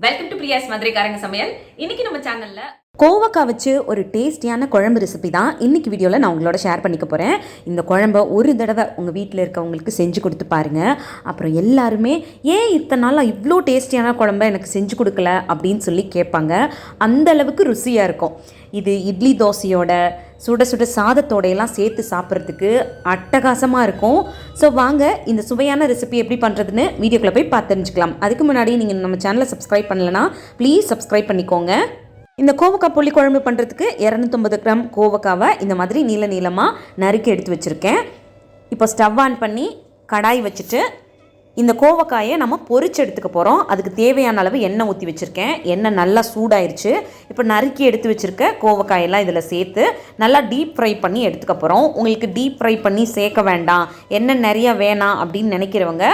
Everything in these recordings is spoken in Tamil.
வெல்கம் டு பிரியாஸ் மதுரைக்காரங்க சமையல். இன்னைக்கு நம்ம சேனல்ல கோவக்காய் வச்சு ஒரு டேஸ்டியான குழம்பு ரெசிபி தான் இன்றைக்கி வீடியோவில் நான் உங்களோட ஷேர் பண்ணிக்க போகிறேன் இந்த குழம்ப ஒரு தடவை உங்கள் வீட்டில் இருக்கவங்களுக்கு செஞ்சு கொடுத்து பாருங்கள் அப்புறம் எல்லாருமே ஏன் இத்தனை நாளாக இவ்வளோ டேஸ்டியான குழம்ப எனக்கு செஞ்சு கொடுக்கல? அப்படின்னு சொல்லி கேட்பாங்க. அந்த அளவுக்கு ருசியாக இருக்கும். இது இட்லி தோசையோட சுட சுட சாதத்தோடையெல்லாம் சேர்த்து சாப்பிட்றதுக்கு அட்டகாசமாக இருக்கும். ஸோ வாங்க இந்த சுவையான ரெசிபி எப்படி பண்ணுறதுன்னு வீடியோக்குள்ளே போய் பார்த்து தெரிஞ்சுக்கலாம். அதுக்கு முன்னாடி நீங்கள் நம்ம சேனலை சப்ஸ்கிரைப் பண்ணலைன்னா ப்ளீஸ் சப்ஸ்கிரைப் பண்ணிக்கோங்க. இந்த கோவக்காய் புளி குழம்பு பண்ணுறதுக்கு இரநூத்தொம்பது கிராம் கோவக்காவை இந்த மாதிரி நீள நீளமாக நறுக்கி எடுத்து வச்சுருக்கேன். இப்போ ஸ்டவ் ஆன் பண்ணி கடாய் வச்சுட்டு இந்த கோவக்காயை நம்ம பொறிச்சு எடுத்துக்க போகிறோம் அதுக்கு தேவையான அளவு எண்ணெய் ஊற்றி வச்சுருக்கேன். எண்ணெய் நல்லா சூடாயிருச்சு. இப்போ நறுக்கி எடுத்து வச்சுருக்க கோவக்காயெல்லாம் இதில் சேர்த்து நல்லா டீப் ஃப்ரை பண்ணி எடுத்துக்க போகிறோம் உங்களுக்கு டீப் ஃப்ரை பண்ணி சேர்க்க வேண்டாம். எண்ணெய் நிறையா வேணாம் அப்படின்னு நினைக்கிறவங்க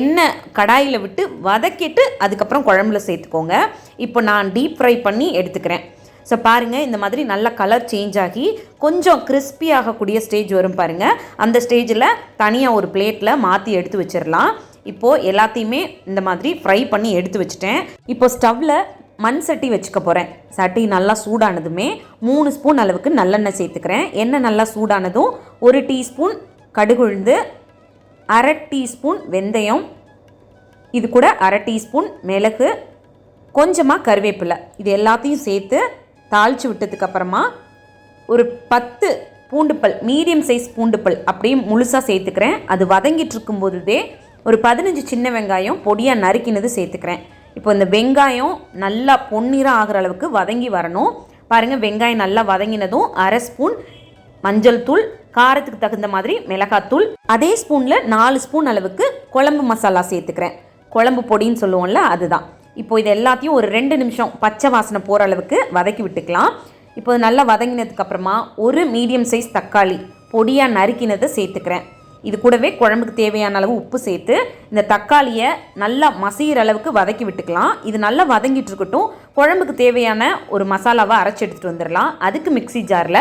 எண்ணெய் கடாயில் விட்டு வதக்கிட்டு அதுக்கப்புறம் குழம்புல சேர்த்துக்கோங்க. இப்போ நான் டீப் ஃப்ரை பண்ணி எடுத்துக்கிறேன். ஸோ பாருங்கள் இந்த மாதிரி நல்ல கலர் சேஞ்ச் ஆகி கொஞ்சம் கிறிஸ்பி ஆகக்கூடிய ஸ்டேஜ் வரும் பாருங்கள் அந்த ஸ்டேஜில் தனியாக ஒரு பிளேட்டில் மாற்றி எடுத்து வச்சிடலாம் இப்போது எல்லாத்தையுமே இந்த மாதிரி ஃப்ரை பண்ணி எடுத்து வச்சுட்டேன். இப்போ ஸ்டவ்வில் மண் சட்டி வச்சுக்க போகிறேன் சட்டி நல்லா சூடானதுமே மூணு ஸ்பூன் அளவுக்கு நல்லெண்ணெய் சேர்த்துக்கிறேன். எண்ணெய் நல்லா சூடானதும் ஒரு டீஸ்பூன் கடுகுழுந்து அரை டீஸ்பூன் வெந்தயம் இது கூட அரை டீஸ்பூன் மிளகு கொஞ்சமாக கருவேப்பிலை. இது எல்லாத்தையும் சேர்த்து தாளித்து விட்டதுக்கப்புறமா ஒரு பத்து பூண்டுப்பல் மீடியம் சைஸ் பூண்டுப்பல் அப்படியே முழுசாக சேர்த்துக்கிறேன். அது வதங்கிட்டு இருக்கும்போதுதே ஒரு பதினஞ்சு சின்ன வெங்காயம் பொடியாக நறுக்கினது சேர்த்துக்கிறேன். இப்போ இந்த வெங்காயம் நல்லா பொன்னிறம் ஆகிற அளவுக்கு வதங்கி வரணும். பாருங்கள் வெங்காயம் நல்லா வதங்கினதும் அரை ஸ்பூன் மஞ்சள் தூள் காரத்துக்கு தகுந்த மாதிரி மிளகாத்தூள் அதே ஸ்பூனில் நாலு ஸ்பூன் அளவுக்கு குழம்பு மசாலா சேர்த்துக்கிறேன். குழம்பு பொடின்னு சொல்லுவோம்ல அதுதான். இப்போ இது எல்லாத்தையும் ஒரு ரெண்டு நிமிஷம் பச்சை வாசனை போகிற அளவுக்கு வதக்கி விட்டுக்கலாம். இப்போ நல்லா வதங்கினதுக்கப்புறமா ஒரு மீடியம் சைஸ் தக்காளி பொடியாக நறுக்கினதை சேர்த்துக்கிறேன். இது கூடவே குழம்புக்கு தேவையான அளவு உப்பு சேர்த்து இந்த தக்காளியை நல்லா மசிகிற அளவுக்கு வதக்கி விட்டுக்கலாம். இது நல்லா வதங்கிட்டு இருக்கட்டும். குழம்புக்கு தேவையான ஒரு மசாலாவை அரைச்சி எடுத்துகிட்டு வந்துடலாம். அதுக்கு மிக்ஸி ஜாரில்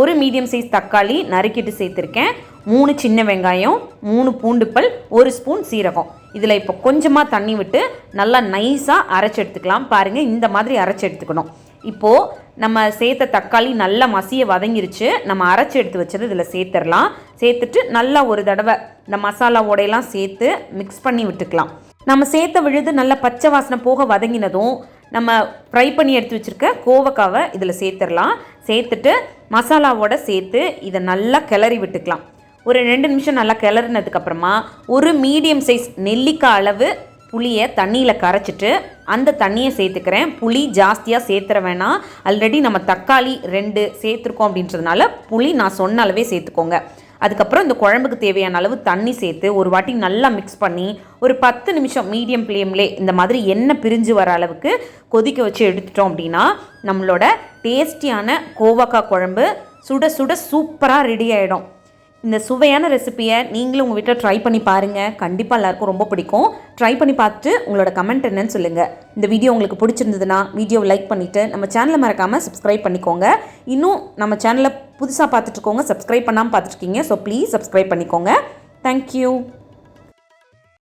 ஒரு மீடியம் சைஸ் தக்காளி நறுக்கிட்டு சேர்த்துருக்கேன். மூணு சின்ன வெங்காயம் மூணு பூண்டுப்பல் ஒரு ஸ்பூன் சீரகம். இதில் இப்போ கொஞ்சமாக தண்ணி விட்டு நல்லா நைஸாக அரைச்சி எடுத்துக்கலாம். பாருங்கள் இந்த மாதிரி அரைச்சி எடுத்துக்கணும். இப்போது நம்ம சேர்த்த தக்காளி நல்லா மசிய வதங்கிருச்சு. நம்ம அரைச்சி எடுத்து வச்சது இதில் சேர்த்துடலாம். சேர்த்துட்டு நல்லா ஒரு தடவை இந்த மசாலாவோடையெல்லாம் சேர்த்து மிக்ஸ் பண்ணி விட்டுக்கலாம். நம்ம சேர்த்த விழுது நல்லா பச்சை வாசனை போக வதங்கினதும் நம்ம ஃப்ரை பண்ணி எடுத்து வச்சுருக்க கோவக்காவை இதில் சேர்த்துடலாம். சேர்த்துட்டு மசாலாவோட சேர்த்து இதை நல்லா கிளறி விட்டுக்கலாம். ஒரு ரெண்டு நிமிஷம் நல்லா கிளறினதுக்கப்புறமா ஒரு மீடியம் சைஸ் நெல்லிக்காய் அளவு புளியை தண்ணியில் கரைச்சிட்டு அந்த தண்ணியை சேர்த்துக்கிறேன். புளி ஜாஸ்தியாக சேர்த்துற வேணாம். ஆல்ரெடி நம்ம தக்காளி ரெண்டு சேர்த்துருக்கோம் அப்படின்றதுனால புளி நான் சொன்ன அளவே சேர்த்துக்கோங்க. அதுக்கப்புறம் இந்த குழம்புக்கு தேவையான அளவு தண்ணி சேர்த்து ஒரு வாட்டி நல்லா மிக்ஸ் பண்ணி ஒரு பத்து நிமிஷம் மீடியம் ஃப்ளேம்லே இந்த மாதிரி எண்ணெய் பிரிஞ்சு வர அளவுக்கு கொதிக்க வச்சு எடுத்துட்டோம் அப்படின்னா நம்மளோட டேஸ்டியான கோவக்காய் குழம்பு சுட சுட சூப்பராக ரெடி ஆகிடும் இந்த சுவையான ரெசிப்பியை நீங்களும் உங்கள் வீட்டில் ட்ரை பண்ணி பாருங்கள் கண்டிப்பாக எல்லாருக்கும் ரொம்ப பிடிக்கும். ட்ரை பண்ணி பார்த்துட்டு உங்களோட கமெண்ட் என்னன்னு சொல்லுங்கள் இந்த வீடியோ உங்களுக்கு பிடிச்சிருந்ததுன்னா வீடியோவை லைக் பண்ணிவிட்டு நம்ம சேனலை மறக்காமல் சப்ஸ்கிரைப் பண்ணிக்கோங்க. இன்னும் நம்ம சேனலை புதுசாக பார்த்துட்ருக்கோங்க சப்ஸ்கிரைப் பண்ணாமல் பார்த்துட்ருக்கீங்க ஸோ ப்ளீஸ் சப்ஸ்கிரைப் பண்ணிக்கோங்க. Thank you